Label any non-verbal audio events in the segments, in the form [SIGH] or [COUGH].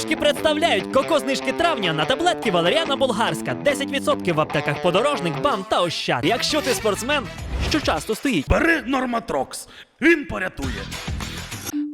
Знижки представляють коко-знижки травня на таблетки Валеріана Болгарська. 10% в аптеках подорожник, бам та ощад. Якщо ти спортсмен, що часто стоїть. Бери Норматрокс, він порятує.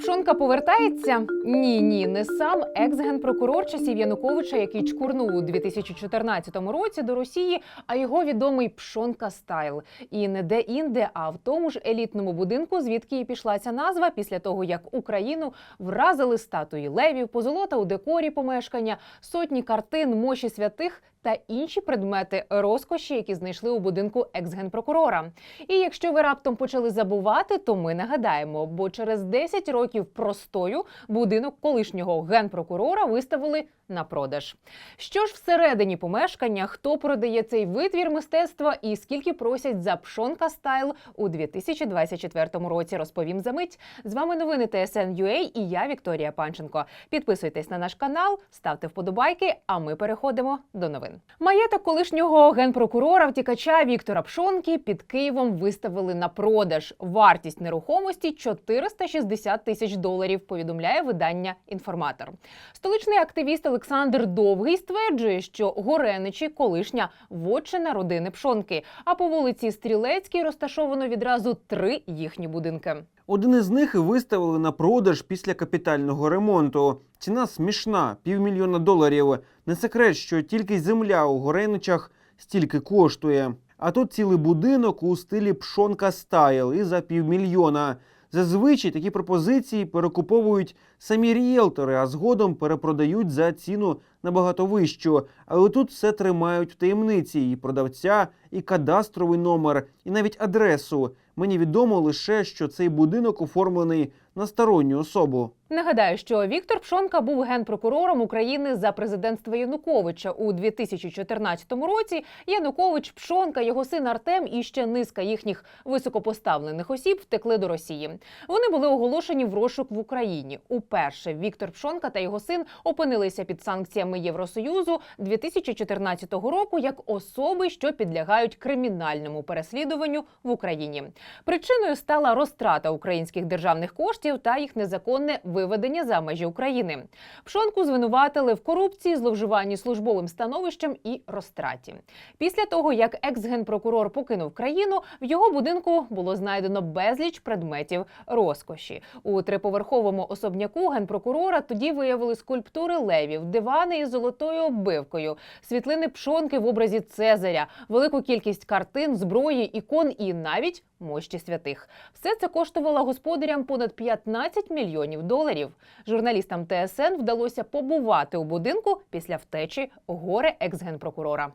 Пшонка повертається? Ні, ні, не сам екс-генпрокурор часів Януковича, який чкурнув у 2014 році до Росії, а його відомий Пшонка Стайл. І не де інде, а в тому ж елітному будинку, звідки і пішла ця назва, після того як Україну вразили статуї левів, позолота у декорі помешкання, сотні картин, мощі святих. Та інші предмети розкоші, які знайшли у будинку екс-генпрокурора. І якщо ви раптом почали забувати, то ми нагадаємо, бо через 10 років простою будинок колишнього генпрокурора виставили на продаж. Що ж всередині помешкання, хто продає цей витвір мистецтва і скільки просять за пшонка стайл у 2024 році, розповім за мить. З вами новини TSN.UA і я Вікторія Панченко. Підписуйтесь на наш канал, ставте вподобайки. А ми переходимо до новин. Маєток колишнього генпрокурора втікача Віктора Пшонки під Києвом виставили на продаж. Вартість нерухомості 460 тисяч доларів. Повідомляє видання інформатор. Столичний активіст Олександр Довгий стверджує, що Гореничі колишня вотчина родини Пшонки. А по вулиці Стрілецькій розташовано відразу три їхні будинки. Один із них виставили на продаж після капітального ремонту. Ціна смішна півмільйона доларів. Не секрет, що тільки земля у Гореничах стільки коштує. А тут цілий будинок у стилі пшонка стайл і за півмільйона. Зазвичай такі пропозиції перекуповують самі ріелтори, а згодом перепродають за ціну набагато вищу. Але тут все тримають в таємниці і продавця, і кадастровий номер, і навіть адресу. Мені відомо лише, що цей будинок оформлений на сторонню особу. Нагадаю, що Віктор Пшонка був генпрокурором України за президентства Януковича у 2014 році. Янукович, Пшонка, його син Артем і ще низка їхніх високопоставлених осіб втекли до Росії. Вони були оголошені в розшук в Україні. Уперше Віктор Пшонка та його син опинилися під санкціями Євросоюзу 2014 року як особи, що підлягають кримінальному переслідуванню в Україні. Причиною стала розтрата українських державних коштів та їх незаконне виведення за межі України. Пшонку звинуватили в корупції, зловживанні службовим становищем і розтраті. Після того, як екс-генпрокурор покинув країну, в його будинку було знайдено безліч предметів розкоші. У триповерховому особняку генпрокурора тоді виявили скульптури левів, дивани із золотою оббивкою, світлини пшонки в образі Цезаря, велику кількість картин, зброї, ікон і навіть мощі святих. Все це коштувало господарям понад 15 мільйонів доларів. Журналістам ТСН вдалося побувати у будинку після втечі горе екс-генпрокурора.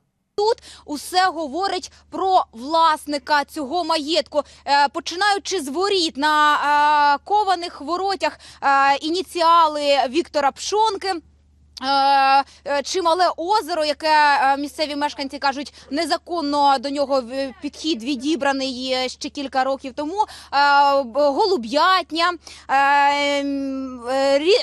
усе говорить про власника цього маєтку, Е, починаючи з воріт на е, кованих воротях е, ініціали Віктора Пшонки. Е, е, Чимале озеро, яке е, місцеві мешканці кажуть, незаконно до нього підхід відібраний ще кілька років тому. Голуб'ятня,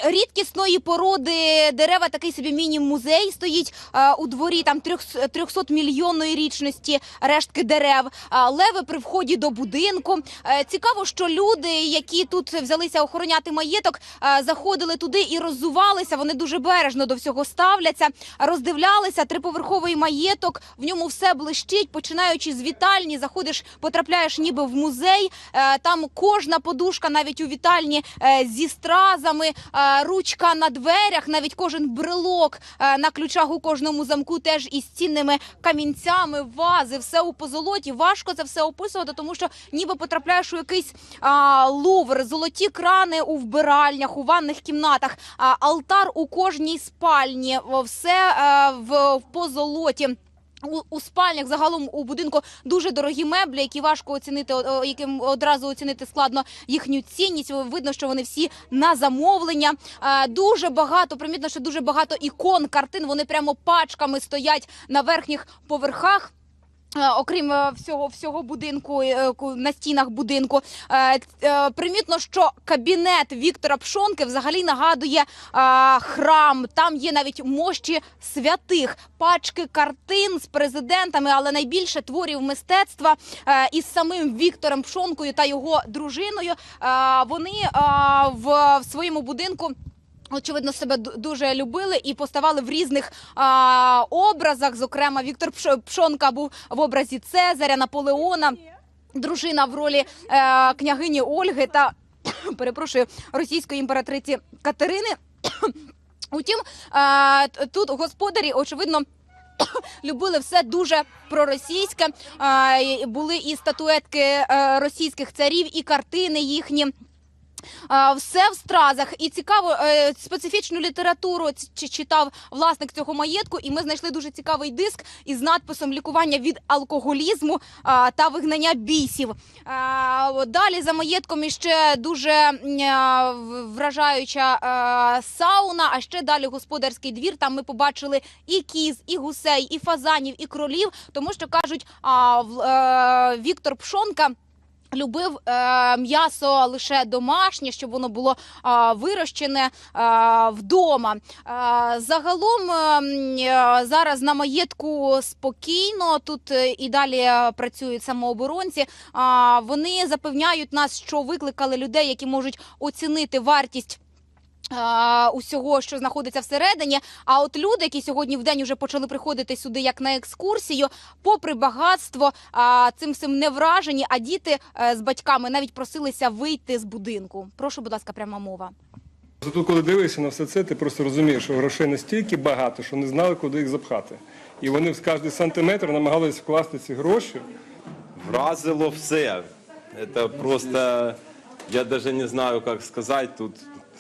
рідкісної породи дерева, такий собі міні-музей стоїть у дворі. Там 300 мільйонної річності рештки дерев. Леви при вході до будинку. Цікаво, що люди, які тут взялися охороняти маєток, заходили туди і роззувалися. Вони дуже бережно до всього ставляться, роздивлялися триповерховий маєток. В ньому все блищить, починаючи з вітальні, заходиш, потрапляєш ніби в музей. Е, Там кожна подушка, навіть у вітальні, е, зі стразами, е, ручка на дверях, навіть кожен брелок на ключах у кожному замку, теж із цінними камінцями, вази, все у позолоті. Важко це все описувати, тому що ніби потрапляєш у якийсь а, лувр, золоті крани у вбиральнях, у ванних кімнатах, а, алтар у кожній спальні, все е, в, позолоті. У, у спальнях загалом у будинку дуже дорогі меблі, які важко оцінити, яким одразу оцінити складно їхню цінність. Видно, що вони всі на замовлення. Е, дуже багато, примітно, що дуже багато ікон, картин. Вони прямо пачками стоять на верхніх поверхах. Е, Окрім е, всього всього будинку е, на стінах будинку, примітно, що кабінет Віктора Пшонки взагалі нагадує храм. Там є навіть мощі святих, пачки картин з президентами, але найбільше творів мистецтва із самим Віктором Пшонкою та його дружиною. Вони в своєму будинку. Очевидно, себе дуже любили і поставали в різних а, образах. Зокрема, Віктор Пшонка був в образі Цезаря, Наполеона, дружина в ролі е, княгині Ольги та [COUGHS] перепрошую російської імператриці Катерини. [COUGHS] Утім, е, т- тут господарі очевидно. [COUGHS] Любили все дуже проросійське. Е, Були і статуетки е, російських царів, і картини їхні. Все в стразах і цікаво е, специфічну літературу читав власник цього маєтку, і ми знайшли дуже цікавий диск із надписом лікування від алкоголізму та вигнання бісів. Далі за маєтком іще дуже вражаюча сауна. А ще далі господарський двір. Там ми побачили і кіз, і гусей, і фазанів, і кролів. Тому що кажуть, е, Віктор Пшонка. Любив е, м'ясо лише домашнє, щоб воно було е, вирощене е, вдома. Е, загалом е, е, зараз на маєтку спокійно. Тут е, і далі працюють самооборонці. Е, вони запевняють нас, що викликали людей, які можуть оцінити вартість. Усього, що знаходиться всередині, а от люди, які сьогодні в день вже почали приходити сюди як на екскурсію, попри багатство, цим всім не вражені. А діти е, з батьками навіть просилися вийти з будинку. Прошу, будь ласка, пряма мова. Тут, коли дивишся на все це, ти просто розумієш, що грошей настільки багато, що не знали, куди їх запхати. І вони в кожний сантиметр намагались вкласти ці гроші. Вразило все. Это просто, я даже не знаю, как сказать тут.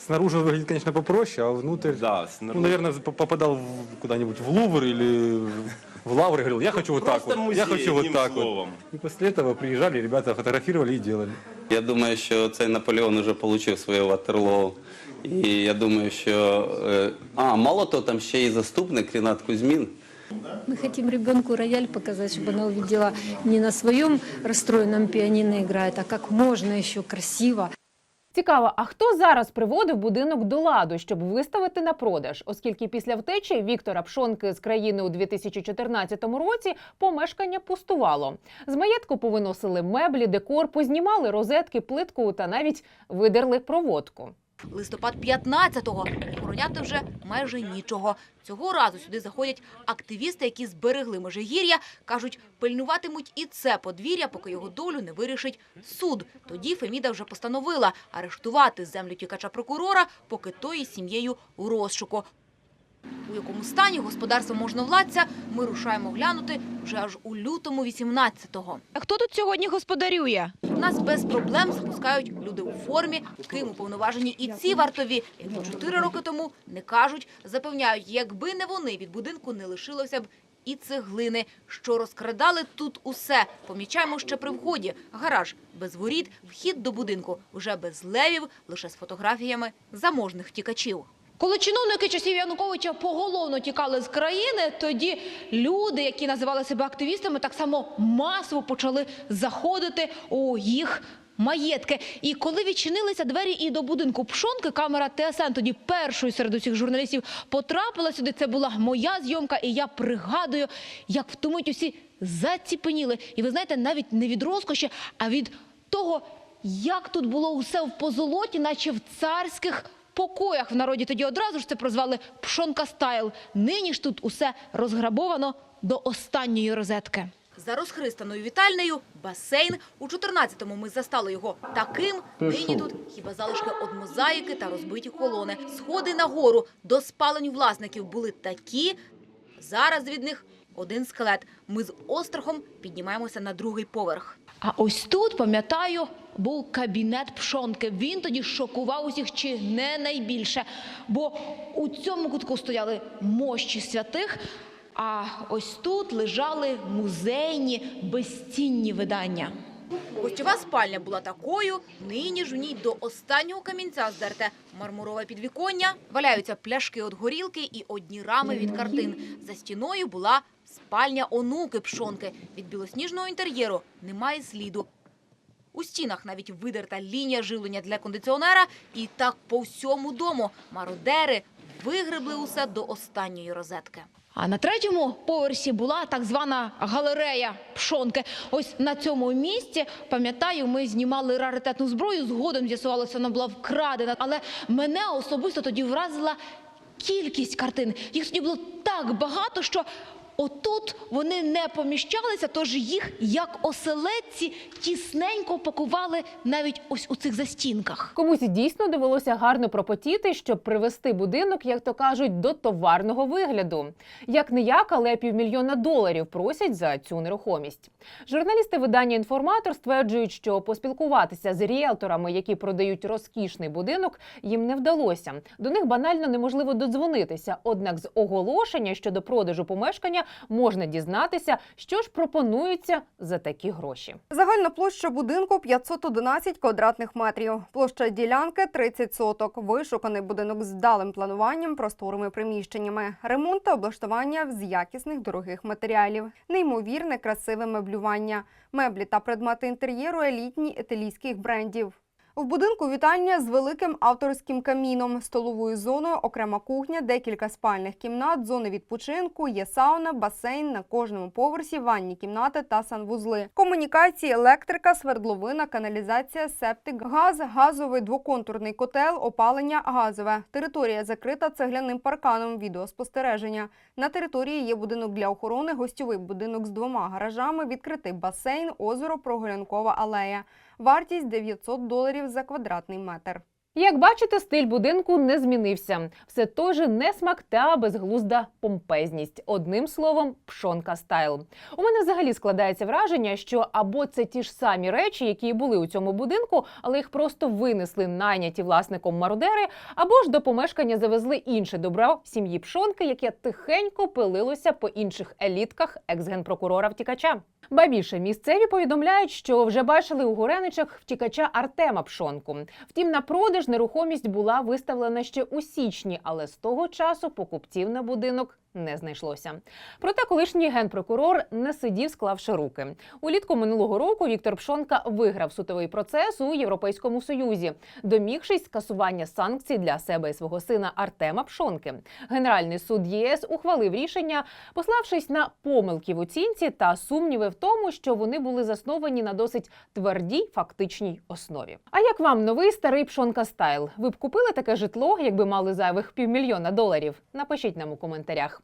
Снаружи выглядит, конечно, попроще, а внутрь... Да, Ну, снаружи. наверное, по- попадал в- куда-нибудь в Лувр или в Лавр и говорил, я хочу вот так Просто вот, я музей, хочу вот одним так словом. вот. И после этого приезжали, ребята фотографировали и делали. Я думаю, що цей Наполеон вже отримав своє Ватерлоу. І я думаю, що. е, А, мало того, там ще і заступник Рінат Кузьмін. Мы хотим ребенку рояль показать, чтобы она увидела не на своем расстроенном пианино играет, а как можно еще красиво. Цікаво, а хто зараз приводив будинок до ладу, щоб виставити на продаж, оскільки після втечі Віктора Пшонки з країни у 2014 році помешкання пустувало. З маєтку повиносили меблі, декор, познімали розетки, плитку та навіть видерли проводку. Листопад 15-го. Охороняти вже майже нічого. Цього разу сюди заходять активісти, які зберегли Межигір'я. Кажуть, пильнуватимуть і це подвір'я, поки його долю не вирішить суд. Тоді Феміда вже постановила арештувати землю тікача прокурора, поки той із сім'єю у розшуку. У якому стані господарство можновладця ми рушаємо глянути вже аж у лютому 18-го. А хто тут сьогодні господарює? Нас без проблем запускають люди у формі, ким уповноважені і ці вартові, які чотири роки тому не кажуть, запевняють, якби не вони, від будинку не лишилося б і цеглини, що розкрадали тут усе. Помічаємо ще при вході. Гараж без воріт, вхід до будинку вже без левів, лише з фотографіями заможних втікачів. Коли чиновники часів Януковича поголовно тікали з країни, тоді люди, які називали себе активістами, так само масово почали заходити у їх маєтки. І коли відчинилися двері і до будинку Пшонки, камера ТСН тоді першою серед усіх журналістів потрапила сюди. Це була моя зйомка, і я пригадую, як в усі заціпеніли. І ви знаєте, навіть не від розкоші, а від того, як тут було усе в позолоті, наче в царських покоях. В народі тоді одразу ж це прозвали Пшонка Стайл. Нині ж тут усе розграбовано до останньої розетки. За розхристаною вітальнею басейн. У 14-му ми застали його таким. Нині тут хіба залишки од мозаїки та розбиті колони. Сходи на гору до спалень власників були такі. Зараз від них один скелет. Ми з острахом піднімаємося на другий поверх. А ось тут, пам'ятаю, був кабінет Пшонки. Він тоді шокував усіх чи не найбільше. Бо у цьому кутку стояли мощі святих, а ось тут лежали музейні безцінні видання. Гостьова спальня була такою, нині ж у ній до останнього камінця здерте мармурове підвіконня, валяються пляшки від горілки і одні рами від картин. За стіною була спальня онуки Пшонки. Від білосніжного інтер'єру немає сліду. У стінах навіть видерта лінія живлення для кондиціонера. І так по всьому дому мародери вигребли усе до останньої розетки. А на третьому поверсі була так звана галерея пшонки. Ось на цьому місці, пам'ятаю, ми знімали раритетну зброю. Згодом з'ясувалося, вона була вкрадена. Але мене особисто тоді вразила кількість картин. Їх тоді було так багато, що отут вони не поміщалися, тож їх, як оселедці, тісненько пакували навіть ось у цих застінках. Комусь дійсно довелося гарно пропотіти, щоб привести будинок, як то кажуть, до товарного вигляду. Як не як, але півмільйона доларів просять за цю нерухомість. Журналісти видання інформатор стверджують, що поспілкуватися з ріелторами, які продають розкішний будинок, їм не вдалося. До них банально неможливо додзвонитися. Однак з оголошення щодо продажу помешкання можна дізнатися, що ж пропонується за такі гроші. Загальна площа будинку 511 квадратних метрів. Площа ділянки 30 соток. Вишуканий будинок з вдалим плануванням, просторими приміщеннями. Ремонт та облаштування з якісних дорогих матеріалів. Неймовірне красиве меблювання. Меблі та предмети інтер'єру елітні італійських брендів. В будинку вітальня з великим авторським каміном, столовою зоною, окрема кухня, декілька спальних кімнат, зони відпочинку, є сауна, басейн на кожному поверсі, ванні кімнати та санвузли. Комунікації, електрика, свердловина, каналізація, септик, газ, газовий двоконтурний котел, опалення газове. Територія закрита цегляним парканом відеоспостереження. На території є будинок для охорони, гостьовий будинок з двома гаражами, відкритий басейн, озеро, прогулянкова алея. Вартість 900 доларів за квадратний метр. Як бачите, стиль будинку не змінився. Все той же несмак та безглузда помпезність. Одним словом, пшонка стайл. У мене взагалі складається враження, що або це ті ж самі речі, які були у цьому будинку, але їх просто винесли найняті власником мародери, або ж до помешкання завезли інше добро сім'ї пшонки, яке тихенько пилилося по інших елітках екс-генпрокурора втікача. Ба більше місцеві повідомляють, що вже бачили у Гореничах втікача Артема Пшонку. Втім, на продаж нерухомість була виставлена ще у січні, але з того часу покупців на будинок не знайшлося. Проте колишній генпрокурор не сидів, склавши руки. Улітку минулого року Віктор Пшонка виграв судовий процес у Європейському Союзі, домігшись скасування санкцій для себе і свого сина Артема Пшонки. Генеральний суд ЄС ухвалив рішення, пославшись на помилки в оцінці та сумніви в тому, що вони були засновані на досить твердій фактичній основі. А як вам новий старий Пшонка стайл? Ви б купили таке житло, якби мали зайвих півмільйона доларів? Напишіть нам у коментарях.